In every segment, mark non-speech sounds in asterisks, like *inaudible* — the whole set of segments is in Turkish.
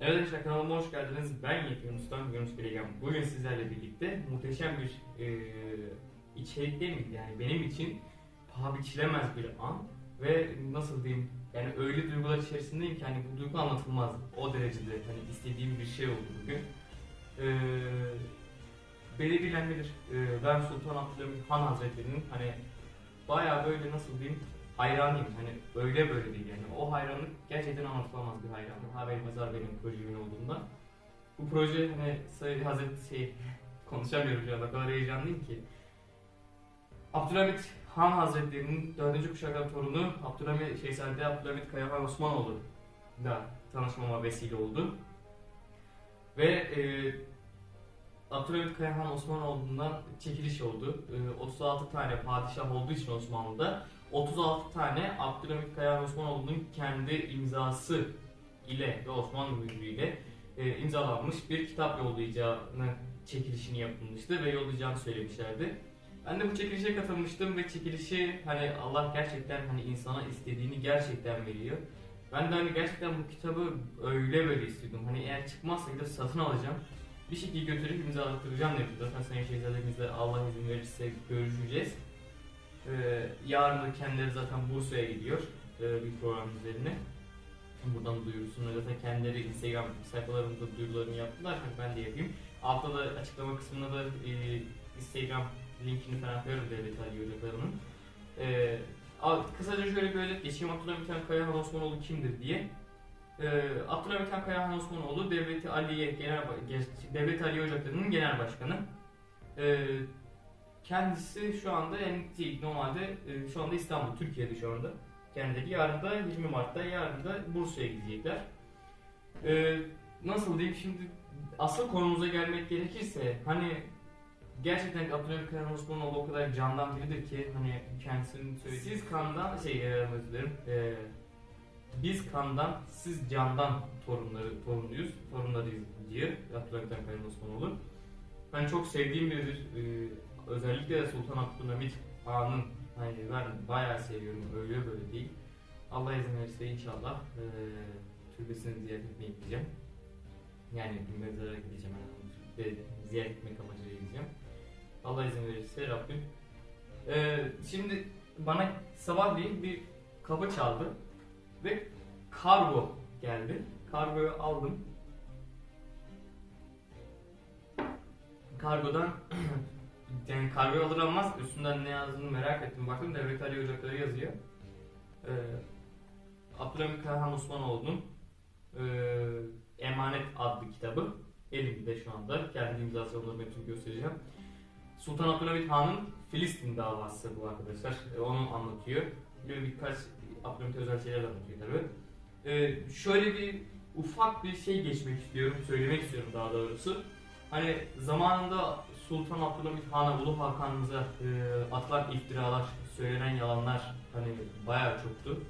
Evet arkadaşlar kanalıma hoş geldiniz. Ben Yekun Usta, Yunus Bilegen. Bugün sizlerle birlikte muhteşem bir e, içerik değil mi? Yani benim için paha biçilemez bir an ve nasıl diyeyim yani öyle duygular içerisindeyim ki hani bu duygu anlatılmaz. O derecede hani istediğim bir şey oldu bugün. E, beni bilen bilir. E, ben Sultan Abdülhamit Han Hazretleri'nin hani bayağı böyle nasıl diyeyim hayranıyım. Hani öyle böyle değil yani. O hayranlık gerçekten anlatılamaz bir hayranlık. Haber Mezar benim projemin olduğunda. Bu proje hani Sayın Hazreti şey *laughs* konuşamıyorum şu o kadar heyecanlıyım ki. Abdülhamit Han Hazretleri'nin 4. kuşaktan torunu Abdülhamit Şehzade Abdülhamit Kayahan Osmanoğlu da tanışmama vesile oldu. Ve e, Abdülhamit Kayahan Osmanoğlu'ndan çekiliş oldu. E, 36 tane padişah olduğu için Osmanlı'da 36 tane Abdülhamit Kayhan Osmanoğlu'nun kendi imzası ile ve Osmanlı mührüyle e, imzalanmış bir kitap yollayacağını çekilişini yapılmıştı ve yollayacağını söylemişlerdi. Ben de bu çekilişe katılmıştım ve çekilişi hani Allah gerçekten hani insana istediğini gerçekten veriyor. Ben de hani gerçekten bu kitabı öyle böyle istiyordum. Hani eğer çıkmazsa gidip satın alacağım. Bir şekilde götürüp imzalattıracağım dedim. Zaten Sayın Şehzademizle Allah izin verirse görüşeceğiz. Ee, yarın da kendileri zaten Bursa'ya gidiyor e, bir program üzerine. Buradan duyurusunu zaten kendileri Instagram sayfalarında duyurularını yaptılar. Hani ben de yapayım. Altta da açıklama kısmına da e, Instagram linkini falan koyarım devlet Ali Ocakları'nın. E, al- kısaca şöyle özet geçeyim. Abdülhamit Han Kayahan Osmanoğlu kimdir diye. E, Abdülhamit Han Kayahan Osmanoğlu Devleti Aliye Genel Devleti Ali Ocakları'nın genel başkanı. Kendisi şu anda yani değil, normalde e, şu anda İstanbul, Türkiye'de şu anda. Kendileri yarın da 20 Mart'ta yarın da Bursa'ya gidecekler. E, nasıl diyeyim şimdi asıl konumuza gelmek gerekirse hani gerçekten Abdülhamit Kayhan Osmanoğlu o kadar candan biridir ki hani kendisinin söylediği siz kandan şey e, özür dilerim e, biz kandan siz candan torunları torunluyuz torunlarıyız diyor Abdülhamit Kayhan Osmanoğlu. Ben çok sevdiğim biridir. E, özellikle de Sultan Abdülhamit Han'ın hani ben bayağı seviyorum öyle böyle değil. Allah izin verirse inşallah e, türbesini ziyaret etmeye gideceğim. Yani mezara gideceğim yani ziyaret etmek amacıyla gideceğim. Allah izin verirse Rabbim. E, şimdi bana sabahleyin bir kapı çaldı ve kargo geldi. Kargoyu aldım. Kargodan *clears throat* yani kargo alır almaz üstünden ne yazdığını merak ettim. Baktım Devlet Ali Ocakları yazıyor. Ee, Abdülhamit Kayhan Osmanoğlu'nun e, Emanet adlı kitabı elimde şu anda. Kendi imzası onların hepsini göstereceğim. Sultan Abdülhamit Han'ın Filistin davası bu arkadaşlar. E, onu anlatıyor. Böyle birkaç Abdülhamit özel şeyler anlatıyor tabi. Ee, şöyle bir ufak bir şey geçmek istiyorum, söylemek istiyorum daha doğrusu. Hani zamanında Sultan Abdülhamit Han'a, Ulu Hakan'ımıza e, atılan iftiralar, söylenen yalanlar hani bayağı çoktu.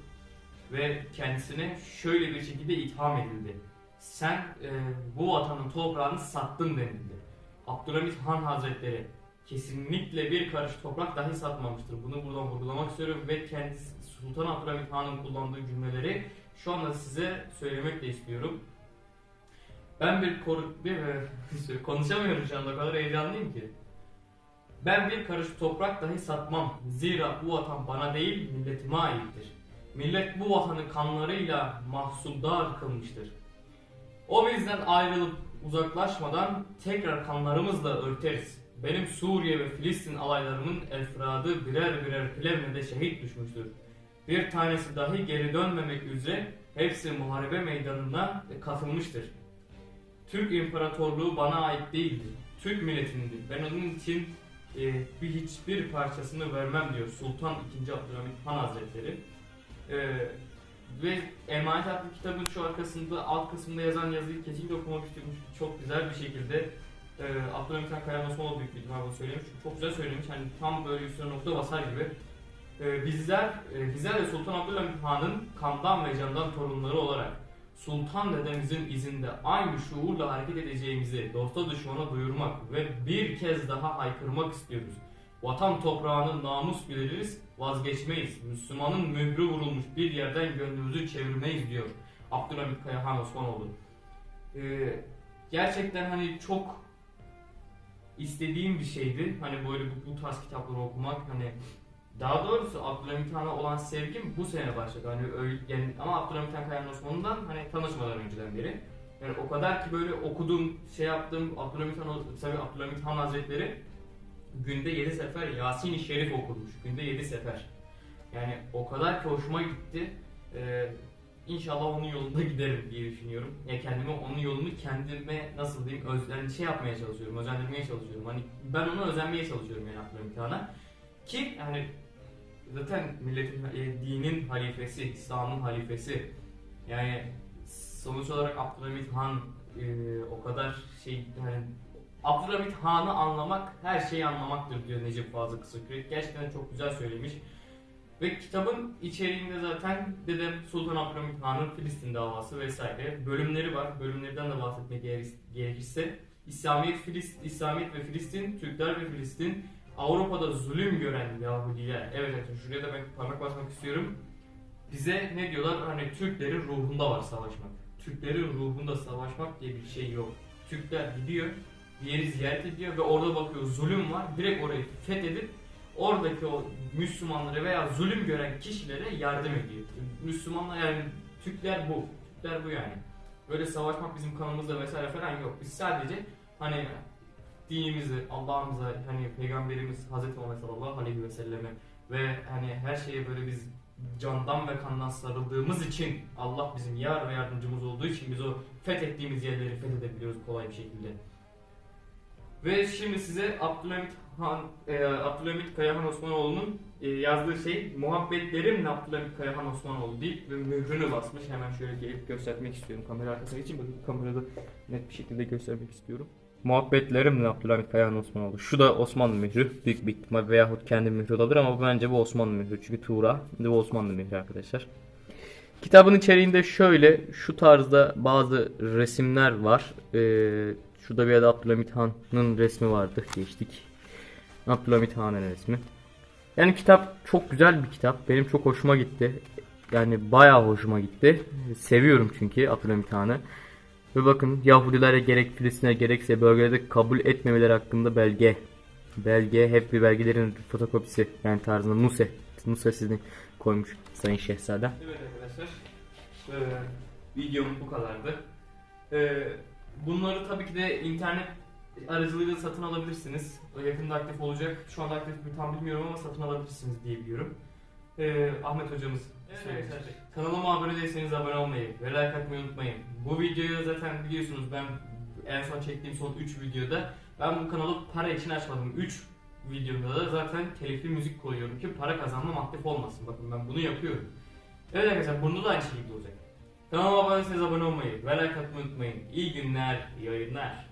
Ve kendisine şöyle bir şekilde itham edildi. Sen e, bu vatanın toprağını sattın denildi. Abdülhamit Han Hazretleri kesinlikle bir karış toprak dahi satmamıştır. Bunu buradan vurgulamak istiyorum ve kendisi Sultan Abdülhamit Han'ın kullandığı cümleleri şu anda size söylemek de istiyorum. Ben bir koru... Bir, *laughs* konuşamıyorum şu anda o kadar heyecanlıyım ki. Ben bir karış toprak dahi satmam. Zira bu vatan bana değil milletime aittir. Millet bu vatanı kanlarıyla mahsuldar kılmıştır. O bizden ayrılıp uzaklaşmadan tekrar kanlarımızla örteriz. Benim Suriye ve Filistin alaylarımın efradı birer birer Plevne'de şehit düşmüştür. Bir tanesi dahi geri dönmemek üzere hepsi muharebe meydanına katılmıştır. Türk İmparatorluğu bana ait değildir. Türk milletinindir. Ben onun için e, bir hiçbir parçasını vermem diyor Sultan II. Abdülhamit Han Hazretleri. E, ve Emanet adlı kitabın şu arkasında alt kısmında yazan yazıyı kesinlikle okumak istiyorum. Çünkü Çok güzel bir şekilde e, Abdülhamit Han Kayhan Osmanoğlu büyük bir ihtimal bunu söylemiş. Çok güzel söylemiş. Hani tam böyle üstüne nokta basar gibi. E, bizler, e, bizler de Sultan Abdülhamit Han'ın kandan ve candan torunları olarak Sultan dedemizin izinde aynı şuurla hareket edeceğimizi dosta düşmana duyurmak ve bir kez daha haykırmak istiyoruz. Vatan toprağını namus biliriz, vazgeçmeyiz. Müslümanın mührü vurulmuş bir yerden gönlümüzü çevirmeyiz diyor Abdülhamit Kayahan Osmanoğlu. e, gerçekten hani çok istediğim bir şeydi. Hani böyle bu, bu tarz kitapları okumak hani daha doğrusu Abdülhamit Han'a olan sevgim bu sene başladı. Hani öyle, yani, ama Abdülhamit Han Kayhan Osman'dan hani tanışmadan önceden beri. Yani o kadar ki böyle okudum, şey yaptım, Abdülhamit Han, tabii Abdülhamit Han Hazretleri günde 7 sefer Yasin-i Şerif okurmuş. Günde 7 sefer. Yani o kadar ki hoşuma gitti. Ee, inşallah onun yolunda giderim diye düşünüyorum. Ya kendime onun yolunu kendime nasıl diyeyim öz, yani şey yapmaya çalışıyorum, özendirmeye çalışıyorum. Hani ben ona özenmeye çalışıyorum yani Abdülhamit Han'a. Ki hani zaten milletin, e, dinin halifesi, İslam'ın halifesi. Yani sonuç olarak Abdülhamit Han e, o kadar şey yani Abdülhamit Han'ı anlamak her şeyi anlamaktır diyor Necip Fazıl Kısakürek. Gerçekten çok güzel söylemiş. Ve kitabın içeriğinde zaten dedem Sultan Abdülhamit Han'ın Filistin davası vesaire bölümleri var. Bölümlerden de bahsetmek gerek- gerekirse İslamiyet, Filist, İslamiyet ve Filistin, Türkler ve Filistin, Avrupa'da zulüm gören Yahudiler. Evet evet şuraya da ben parmak basmak istiyorum. Bize ne diyorlar? Hani Türklerin ruhunda var savaşmak. Türklerin ruhunda savaşmak diye bir şey yok. Türkler gidiyor, bir yeri ziyaret ediyor ve orada bakıyor zulüm var. Direkt orayı fethedip oradaki o Müslümanları veya zulüm gören kişilere yardım ediyor. Müslümanlar yani Türkler bu. Türkler bu yani. Böyle savaşmak bizim kanımızda vesaire falan yok. Biz sadece hani dinimizi, Allah'ımıza, hani Peygamberimiz Hazreti Muhammed sallallahu aleyhi ve selleme ve hani her şeye böyle biz candan ve kandan sarıldığımız için Allah bizim yar ve yardımcımız olduğu için biz o fethettiğimiz yerleri fethedebiliyoruz kolay bir şekilde. Ve şimdi size Abdülhamit Han, e, Abdülhamit Kayahan Osmanoğlu'nun e, yazdığı şey Muhabbetlerimle Abdülhamit Kayahan Osmanoğlu deyip mührünü basmış. Hemen şöyle gelip göstermek istiyorum. Kamera arkasına için bakın kamerada net bir şekilde göstermek istiyorum. Muhabbetlerimle Abdülhamit Kayahan Osmanoğlu. Şu da Osmanlı mührü büyük bir ihtimal veyahut kendi mührü olabilir ama bence bu Osmanlı mührü. Çünkü Tuğra bu Osmanlı mührü arkadaşlar. Kitabın içeriğinde şöyle şu tarzda bazı resimler var. Ee, şurada bir yerde Abdülhamit Han'ın resmi vardı. Geçtik. Abdülhamit Han'ın resmi. Yani kitap çok güzel bir kitap. Benim çok hoşuma gitti. Yani bayağı hoşuma gitti. Seviyorum çünkü Abdülhamit Han'ı. Ve bakın Yahudilere gerek Filistin'e gerekse bölgelerde kabul etmemeleri hakkında belge. Belge hep bir belgelerin fotokopisi yani tarzında Nuse. Nusesini koymuş Sayın Şehzade. Evet arkadaşlar. Ee, videom bu kadardı. Ee, bunları tabii ki de internet aracılığıyla satın alabilirsiniz. Yakında aktif olacak. Şu anda aktif mi tam bilmiyorum ama satın alabilirsiniz diye biliyorum. Ee, Ahmet hocamız söyledi. Kanalıma abone değilseniz abone olmayı ve like atmayı unutmayın. Bu videoyu zaten biliyorsunuz ben en son çektiğim son 3 videoda ben bu kanalı para için açmadım. 3 videomda da zaten telifli müzik koyuyorum ki para kazanmam aktif olmasın. Bakın ben bunu yapıyorum. Evet arkadaşlar bunda da aynı şekilde olacak. Kanalıma abone değilseniz abone olmayı ve like atmayı unutmayın. İyi günler, iyi yayınlar.